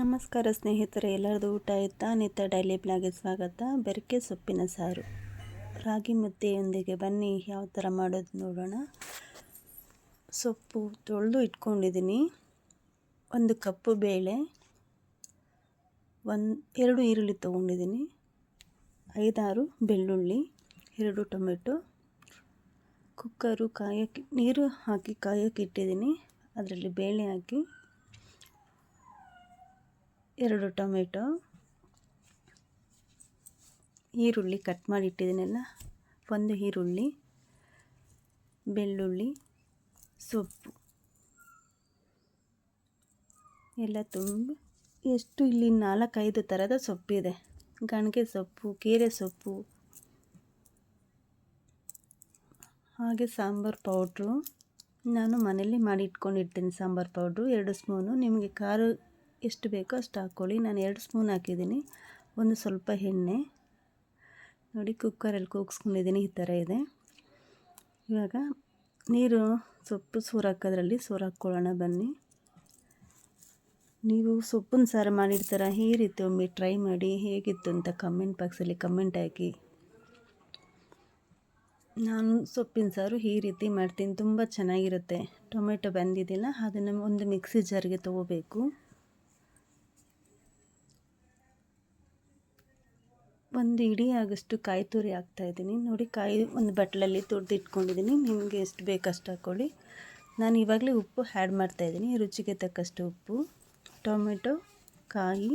ನಮಸ್ಕಾರ ಸ್ನೇಹಿತರೆ, ಎಲ್ಲರದು ಊಟ ಆಯಿತಾ? ನಿತ್ಯ ಡೈಲಿ ಬ್ಲಾಗ್ಗೆ ಸ್ವಾಗತ. ಬೆರಕೆ ಸೊಪ್ಪಿನ ಸಾರು. ರಾಗಿ ಮುದ್ದೆಯೊಂದಿಗೆ ಬನ್ನಿ, ಯಾವ ಥರ ಮಾಡೋದು ನೋಡೋಣ. ಸೊಪ್ಪು ತೊಳೆದು ಇಟ್ಕೊಂಡಿದ್ದೀನಿ. ಒಂದು ಕಪ್ಪು ಬೇಳೆ, ಒಂದು, ಎರಡು ಈರುಳ್ಳಿ ತೊಗೊಂಡಿದ್ದೀನಿ. ಐದಾರು ಬೆಳ್ಳುಳ್ಳಿ, ಎರಡು ಟೊಮೆಟೊ. ಕುಕ್ಕರು ಕಾಯೋಕ್ಕೆ, ನೀರು ಹಾಕಿ ಕಾಯೋಕ್ಕೆ ಇಟ್ಟಿದ್ದೀನಿ. ಅದರಲ್ಲಿ ಬೇಳೆ ಹಾಕಿ ಎರಡು ಟೊಮೆಟೊ. ಈರುಳ್ಳಿ ಕಟ್ ಮಾಡಿ ಇಟ್ಟಿದ್ದೀನಲ್ಲ, ಒಂದು ಈರುಳ್ಳಿ, ಬೆಳ್ಳುಳ್ಳಿ, ಸೊಪ್ಪು. ಎಲ್ಲ ತುಂಬ, ಎಷ್ಟು ಇಲ್ಲಿ ನಾಲ್ಕೈದು ಥರದ ಸೊಪ್ಪಿದೆ. ಗಣಿಗೆ ಸೊಪ್ಪು, ಕೀರೆ ಸೊಪ್ಪು, ಹಾಗೆ ಸಾಂಬಾರು ಪೌಡ್ರು. ನಾನು ಮನೇಲಿ ಮಾಡಿ ಇಟ್ಕೊಂಡಿರ್ತೀನಿ ಸಾಂಬಾರು ಪೌಡ್ರು. ಎರಡು ಸ್ಪೂನು. ನಿಮಗೆ ಖಾರ ಎಷ್ಟು ಬೇಕೋ ಅಷ್ಟು ಹಾಕ್ಕೊಳ್ಳಿ. ನಾನು ಎರಡು ಸ್ಪೂನ್ ಹಾಕಿದ್ದೀನಿ. ಒಂದು ಸ್ವಲ್ಪ ಎಣ್ಣೆ. ನೋಡಿ, ಕುಕ್ಕರಲ್ಲಿ ಕೂಗಿಸ್ಕೊಂಡಿದ್ದೀನಿ. ಈ ಥರ ಇದೆ. ಇವಾಗ ನೀರು ಸೊಪ್ಪು ಸೂರು ಹಾಕೋದ್ರಲ್ಲಿ ಸೂರು ಹಾಕ್ಕೊಳ್ಳೋಣ ಬನ್ನಿ. ನೀವು ಸೊಪ್ಪಿನ ಸಾರು ಮಾಡಿರ್ತೀರ? ಈ ರೀತಿ ಒಮ್ಮೆ ಟ್ರೈ ಮಾಡಿ. ಹೇಗಿತ್ತು ಅಂತ ಕಮೆಂಟ್ ಬಾಕ್ಸಲ್ಲಿ ಕಮೆಂಟ್ ಹಾಕಿ. ನಾನು ಸೊಪ್ಪಿನ ಸಾರು ಈ ರೀತಿ ಮಾಡ್ತೀನಿ. ತುಂಬ ಚೆನ್ನಾಗಿರುತ್ತೆ. ಟೊಮೆಟೊ ಬಂದಿದ್ದಿಲ್ಲ. ಅದನ್ನು ಒಂದು ಮಿಕ್ಸಿ ಜಾರಿಗೆ ತೊಗೋಬೇಕು. ಒಂದು ಇಡೀ ಆಗಷ್ಟು ಕಾಯಿ ತುರಿ ಹಾಕ್ತಾಯಿದ್ದೀನಿ ನೋಡಿ ಕಾಯಿ ಒಂದು ಬಟ್ಟಲಲ್ಲಿ ತುರಿದು ಇಟ್ಕೊಂಡಿದ್ದೀನಿ. ನಿಮಗೆ ಎಷ್ಟು ಬೇಕಷ್ಟು ಹಾಕ್ಕೊಳ್ಳಿ ನಾನು ಇವಾಗಲೇ ಉಪ್ಪು ಆ್ಯಡ್ ಮಾಡ್ತಾಯಿದ್ದೀನಿ ರುಚಿಗೆ ತಕ್ಕಷ್ಟು ಉಪ್ಪು, ಟೊಮೆಟೊ, ಕಾಯಿ,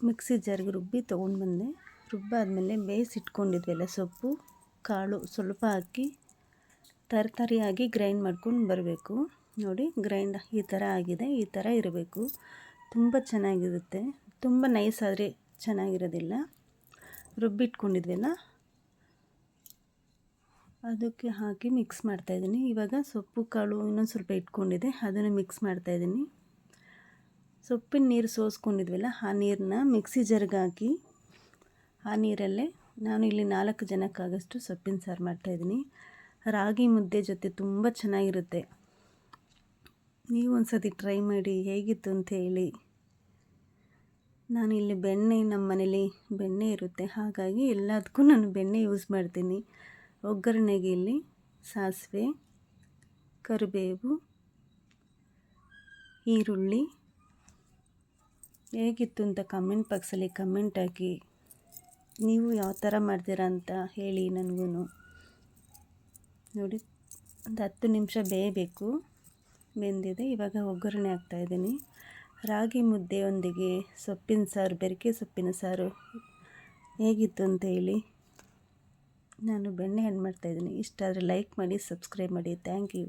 ಮಿಕ್ಸಿ ಜಾರಿಗೆ ರುಬ್ಬಿ ತೊಗೊಂಡು ಬಂದೆ ರುಬ್ಬಾದಮೇಲೆ ಬೇಯಿಸಿಟ್ಕೊಂಡಿದ್ವಲ್ಲ ಸೊಪ್ಪು, ಕಾಳು ಸ್ವಲ್ಪ ಹಾಕಿ ತರಕಾರಿಯಾಗಿ ಗ್ರೈಂಡ್ ಮಾಡ್ಕೊಂಡು ಬರಬೇಕು. ನೋಡಿ, ಗ್ರೈಂಡ್ ಈ ಥರ ಆಗಿದೆ, ಈ ಥರ ಇರಬೇಕು. ತುಂಬ ಚೆನ್ನಾಗಿರುತ್ತೆ. ತುಂಬ ನೈಸ್ ಆದರೆ ಚೆನ್ನಾಗಿರೋದಿಲ್ಲ. ರುಬ್ಬಿಟ್ಕೊಂಡಿದ್ವಲ್ಲ ಅದಕ್ಕೆ ಹಾಕಿ ಮಿಕ್ಸ್ ಮಾಡ್ತಾಯಿದ್ದೀನಿ ಇವಾಗ ಸೊಪ್ಪು, ಕಾಳು ಇನ್ನೊಂದು ಸ್ವಲ್ಪ ಇಟ್ಕೊಂಡಿದೆ ಅದನ್ನು ಮಿಕ್ಸ್ ಮಾಡ್ತಾಯಿದ್ದೀನಿ ಸೊಪ್ಪಿನ ನೀರು ಸೋಸ್ಕೊಂಡಿದ್ವಲ್ಲ, ಆ ನೀರನ್ನ ಮಿಕ್ಸಿ ಜರ್ಗೆ ಹಾಕಿ ಆ ನೀರಲ್ಲೇ ನಾನು ಇಲ್ಲಿ ನಾಲ್ಕು ಜನಕ್ಕಾಗಷ್ಟು ಸೊಪ್ಪಿನ ಸಾರು ಮಾಡ್ತಾಯಿದ್ದೀನಿ ರಾಗಿ ಮುದ್ದೆ ಜೊತೆ ತುಂಬ ಚೆನ್ನಾಗಿರುತ್ತೆ. ನೀವು ಒಂದು ಸತಿ ಟ್ರೈ ಮಾಡಿ ಹೇಗಿತ್ತು ಅಂತ ಹೇಳಿ. ನಾನು ಇಲ್ಲಿ ಬೆಣ್ಣೆ ನಮ್ಮ ಮನೇಲಿ ಬೆಣ್ಣೆ ಇರುತ್ತೆ. ಹಾಗಾಗಿ ಎಲ್ಲದಕ್ಕೂ ನಾನು ಬೆಣ್ಣೆ ಯೂಸ್ ಮಾಡ್ತೀನಿ. ಒಗ್ಗರಣೆಗೆ ಇಲ್ಲಿ ಸಾಸಿವೆ, ಕರಿಬೇವು, ಈರುಳ್ಳಿ. ಹೇಗಿತ್ತು ಅಂತ ಕಮೆಂಟ್ ಬಾಕ್ಸಲ್ಲಿ ಕಮೆಂಟ್ ಹಾಕಿ. ನೀವು ಯಾವ ಥರ ಮಾಡ್ತೀರಾ ಅಂತ ಹೇಳಿ ನನಗೂ ನೋಡಿ, ಒಂದು ಹತ್ತು ನಿಮಿಷ ಬೇಯಬೇಕು. ಬೆಂದಿದೆ. ಇವಾಗ ಒಗ್ಗರಣೆ ಹಾಕ್ತಾಯಿದ್ದೀನಿ ರಾಗಿ ಮುದ್ದೆಯೊಂದಿಗೆ ಸೊಪ್ಪಿನ ಸಾರು, ಬೆರಕೆ ಸೊಪ್ಪಿನ ಸಾರು ಹೇಗಿತ್ತು ಅಂತ ಹೇಳಿ ನಾನು ಬೆಣ್ಣೆ ಹಣ್ಣು ಮಾಡ್ತಾಯಿದ್ದೀನಿ ಇಷ್ಟ ಆದರೆ ಲೈಕ್ ಮಾಡಿ ಸಬ್ಸ್ಕ್ರೈಬ್ ಮಾಡಿ. Thank you